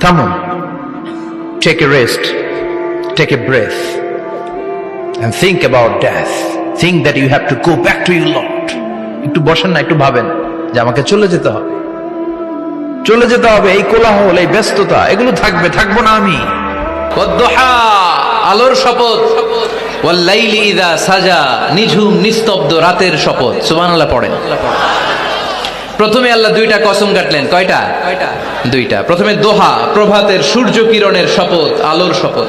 থামুন take a rest take a breath and think about death. Think that you have to go back to your Lord. একটু বসেন না, একটু ভাবেন যে আমাকে চলে যেতে হবে। চলে যেতে হবে এই কোলাহল, এই ব্যস্ততা, এগুলো থাকবে, থাকব না আমি। আলোর শপথ। সাজা, নিঝুম, নিস্তব্ধ রাতের শপথ। সুবহানাল্লাহ পড়েন। প্রথমে আল্লাহ দুইটা কসম কাটলেন। কয়টা? দুইটা। প্রথমে দোহা প্রভাতের সূর্য কিরণের শপথ আলোর শপথ।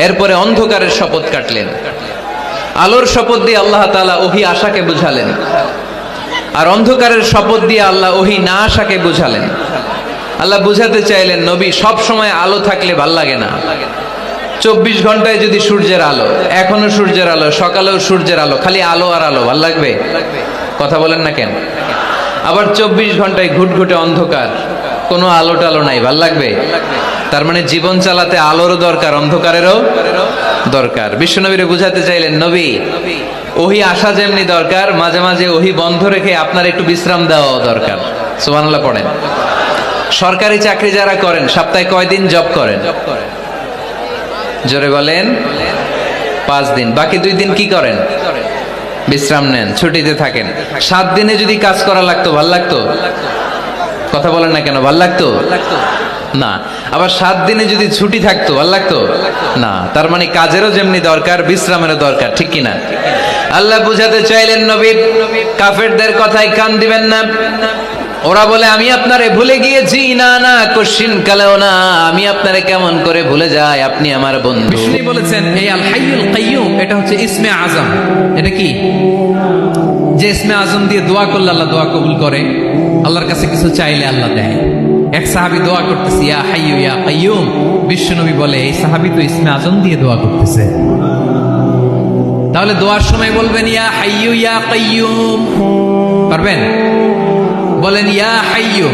এরপরে অন্ধকারের শপথ কাটলেন। আলোর শপথ দিয়ে আল্লাহ তাআলা ওহি আশাকে বুঝালেন। আর অন্ধকারের শপথ দিয়ে আল্লাহ ওহি না আশাকে বুঝালেন। আল্লাহ বুঝাতে চাইলেন নবী সব সময় আলো থাকলে ভালো লাগে না। চব্বিশ ঘন্টায় যদি সূর্যের আলো এখনও সূর্যের আলো সকালেও সূর্যের আলো খালি আলো আর আলো ভালো লাগবে। কথা বলেন না কেন? আবার চব্বিশ ঘন্টায় ঘুটঘুটে অন্ধকার। কোনো আলো টালো নাই, ভালো লাগবে? তার মানে জীবন চালাতে আলোরও দরকার, অন্ধকারেরও দরকার। বিশ্বনবীরে বুঝাতে চাইলেন, নবী, ওহি আসা যেমনি দরকার, মাঝে মাঝে ওহি বন্ধ রেখে আপনার একটু বিশ্রাম দেওয়া দরকার। সুবহানাল্লাহ পড়েন। সরকারি চাকরি যারা করেন, সপ্তাহে কয়দিন জব করেন? জোরে বলেন, পাঁচ দিন। বাকি দুই দিন কি করেন? বিশ্রাম নেন, ছুটিতে থাকেন। সাত দিনে যদি কাজ করা লাগতো, ভালো লাগতো? কথা বলেন না কেন, ভালো লাগতো? না। আবার সাত দিনে যদি ছুটি থাকতো, ভালো লাগতো? না। তার মানে কাজেরও যেমনি দরকার, বিশ্রামেরও দরকার, ঠিক কিনা? আল্লাহ বুঝাতে চাইলেন নবী, কাফেরদের কথায় কান দিবেন না। ওরা বলে, আমি আপনারে ভুলে গিয়েছি। না না, কোশ্চিন কালেও না। আমি আপনারে কেমন করে ভুলে যাই, আপনি আমার বন্ধু। বিষ্ণু বলেছেন, এই আল হাইয়ুল কাইয়ুম, এটা হচ্ছে ইসমে আজম। এটা কি? যে ইসমে আজম দিয়ে দোয়া করলে আল্লাহ দোয়া কবুল করে, আল্লাহর কাছে কিছু চাইলে আল্লাহ দেয়। এক সাহাবি দোয়া করতেছে, ইয়া হাইয়ু, ইয়া কাইয়ুম। বিশ্বনবী বলে, এই সাহাবি তো ইসমে আজম দিয়ে দোয়া করতেছে। তাহলে দোয়ার সময় বলবেন, ইয়া হাইয়ু, ইয়া কাইয়ুম। পারবেন? বলেন ইয়া হাইয়ু